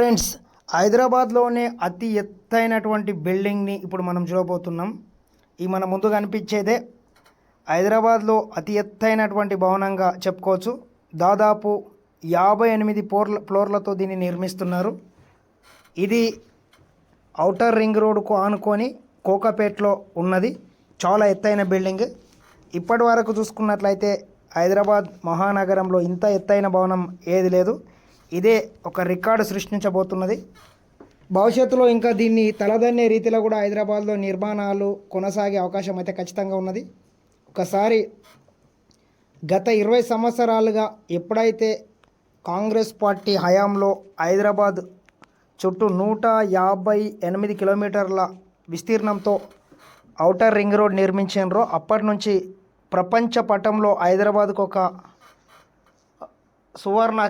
Friends హైదరాబాద్లోనే అతి ఎత్తైనటువంటి బిల్డింగ్ని ఇప్పుడు మనం చూడబోతున్నాం. ఈ మన ముందు కనిపించేదే హైదరాబాద్లో అతి ఎత్తైనటువంటి భవనంగా చెప్పుకోవచ్చు. దాదాపు యాభై ఎనిమిది ఫ్లోర్ల ఫ్లోర్లతో దీన్ని నిర్మిస్తున్నారు. ఇది ఔటర్ రింగ్ రోడ్కు ఆనుకొని కోకాపేట్లో ఉన్నది. చాలా ఎత్తైన బిల్డింగ్. ఇప్పటి వరకు చూసుకున్నట్లయితే హైదరాబాద్ మహానగరంలో ఇంత ఎత్తైన భవనం ఏది లేదు. ఇదే ఒక రికార్డు సృష్టించబోతున్నది. భవిష్యత్తులో ఇంకా దీన్ని తలదన్నే రీతిలో కూడా హైదరాబాద్లో నిర్మాణాలు కొనసాగే అవకాశం అయితే ఖచ్చితంగా ఉన్నది. ఒకసారి గత ఇరవై సంవత్సరాలుగా ఎప్పుడైతే కాంగ్రెస్ పార్టీ హయాంలో హైదరాబాద్ చుట్టూ నూట యాభై ఎనిమిది కిలోమీటర్ల విస్తీర్ణంతో ఔటర్ రింగ్ రోడ్ నిర్మించారో అప్పటి నుంచి ప్రపంచ పటంలో హైదరాబాద్కు ఒక సువర్ణ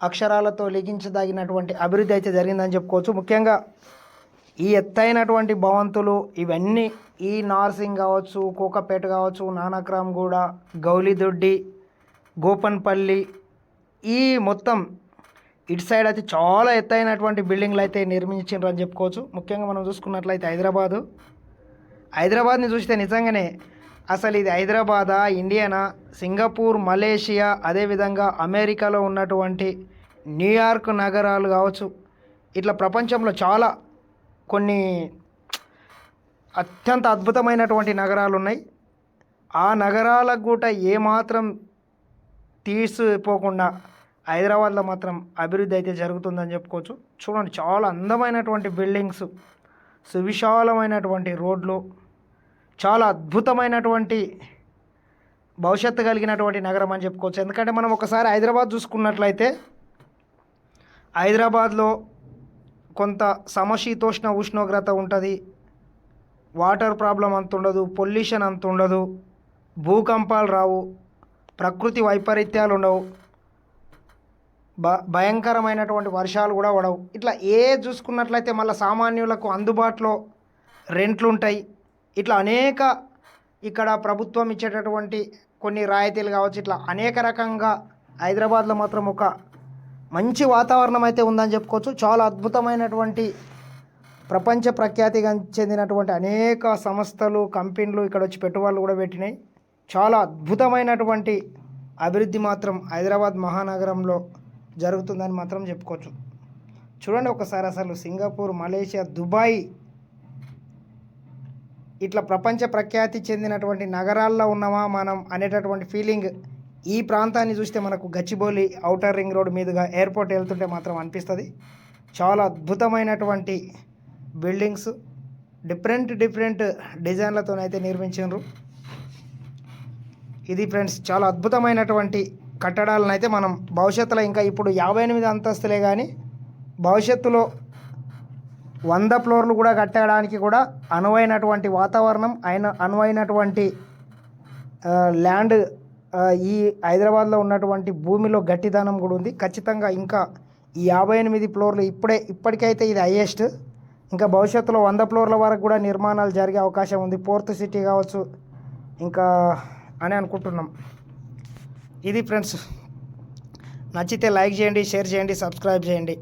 అక్షరాలతో లిఖించదగినటువంటి అభివృద్ధి అయితే జరిగిందని చెప్పుకోవచ్చు. ముఖ్యంగా ఈ ఎత్తైనటువంటి భవంతులు ఇవన్నీ ఈ నార్సింగ్ కావచ్చు కోకపేట కావచ్చు నానక్రామ్గూడ గౌలిదొడ్డి గోపన్పల్లి ఈ మొత్తం ఇటు సైడ్ అయితే చాలా ఎత్తైనటువంటి బిల్డింగ్లు అయితే నిర్మించారు అని చెప్పుకోవచ్చు. ముఖ్యంగా మనం చూసుకున్నట్లయితే హైదరాబాదు. హైదరాబాద్ని చూస్తే నిజంగానే అసలు ఇది హైదరాబాదా ఇండియానా సింగపూర్ మలేషియా అదేవిధంగా అమెరికాలో ఉన్నటువంటి న్యూయార్క్ నగరాలు కావచ్చు. ఇట్లా ప్రపంచంలో చాలా కొన్ని అత్యంత అద్భుతమైనటువంటి నగరాలు ఉన్నాయి. ఆ నగరాలకు కూడా ఏమాత్రం తీసిపోకుండా హైదరాబాద్లో మాత్రం అభివృద్ధి అయితే జరుగుతుందని చెప్పుకోవచ్చు. చూడండి చాలా అందమైనటువంటి బిల్డింగ్స్ సువిశాలమైనటువంటి రోడ్లు చాలా అద్భుతమైనటువంటి భవిష్యత్తు కలిగినటువంటి నగరం అని చెప్పుకోవచ్చు. ఎందుకంటే మనం ఒకసారి హైదరాబాద్ చూసుకున్నట్లయితే హైదరాబాద్లో కొంత సమశీతోష్ణ ఉష్ణోగ్రత ఉంటుంది. వాటర్ ప్రాబ్లం అంత ఉండదు పొల్యూషన్ అంత ఉండదు భూకంపాలు రావు ప్రకృతి వైపరీత్యాలు ఉండవు భ భయంకరమైనటువంటి వర్షాలు కూడా పడవు. ఇట్లా ఏ చూసుకున్నట్లయితే మళ్ళీ సామాన్యులకు అందుబాటులో రెంట్లు ఉంటాయి ఇట్లా అనేక ఇక్కడ ప్రభుత్వం ఇచ్చేటటువంటి కొన్ని రాయితీలు కావచ్చు ఇట్లా అనేక రకంగా హైదరాబాద్లో మాత్రం ఒక మంచి వాతావరణం అయితే ఉందని చెప్పుకోవచ్చు. చాలా అద్భుతమైనటువంటి ప్రపంచ ప్రఖ్యాతిగా చెందినటువంటి అనేక సంస్థలు కంపెనీలు ఇక్కడ వచ్చి పెట్టుబడులు కూడా పెట్టినాయి. చాలా అద్భుతమైనటువంటి అభివృద్ధి మాత్రం హైదరాబాద్ మహానగరంలో జరుగుతుందని మాత్రం చెప్పుకోవచ్చు. చూడండి ఒకసారి అసలు సింగపూర్ మలేషియా దుబాయ్ ఇట్లా ప్రపంచ ప్రఖ్యాతి చెందినటువంటి నగరాల్లో ఉన్నామా మనం అనేటటువంటి ఫీలింగ్ ఈ ప్రాంతాన్ని చూస్తే మనకు గచ్చిబౌలి ఔటర్ రింగ్ రోడ్ మీదుగా ఎయిర్పోర్ట్ వెళ్తుంటే మాత్రం అనిపిస్తుంది. చాలా అద్భుతమైనటువంటి బిల్డింగ్స్ డిఫరెంట్ డిఫరెంట్ డిజైన్లతోనైతే నిర్మించారు ఇది ఫ్రెండ్స్ చాలా అద్భుతమైనటువంటి కట్టడాలను అయితే మనం భవిష్యత్తులో ఇంకా ఇప్పుడు యాభై ఎనిమిది అంతస్తులే కానీ భవిష్యత్తులో వంద ఫ్లోర్లు కూడా కట్టడానికి కూడా అనువైనటువంటి వాతావరణం అయిన అనువైనటువంటి ల్యాండ్ ఈ హైదరాబాద్లో ఉన్నటువంటి భూమిలో గట్టిదనం కూడా ఉంది. ఖచ్చితంగా ఇంకా ఈ యాభై ఎనిమిది ఫ్లోర్లు ఇప్పుడే ఇప్పటికైతే ఇది హైయెస్ట్. ఇంకా భవిష్యత్తులో వంద ఫ్లోర్ల వరకు కూడా నిర్మాణాలు జరిగే అవకాశం ఉంది. ఫోర్త్ సిటీ కావచ్చు ఇంకా అని అనుకుంటున్నాం. ఇది ఫ్రెండ్స్ నచ్చితే లైక్ చేయండి షేర్ చేయండి సబ్స్క్రైబ్ చేయండి.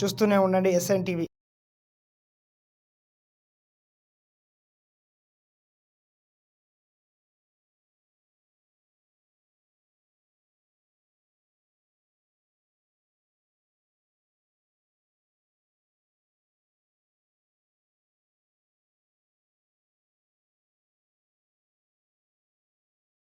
చూస్తూనే ఉండండి ఎస్ఎన్ టీవీ.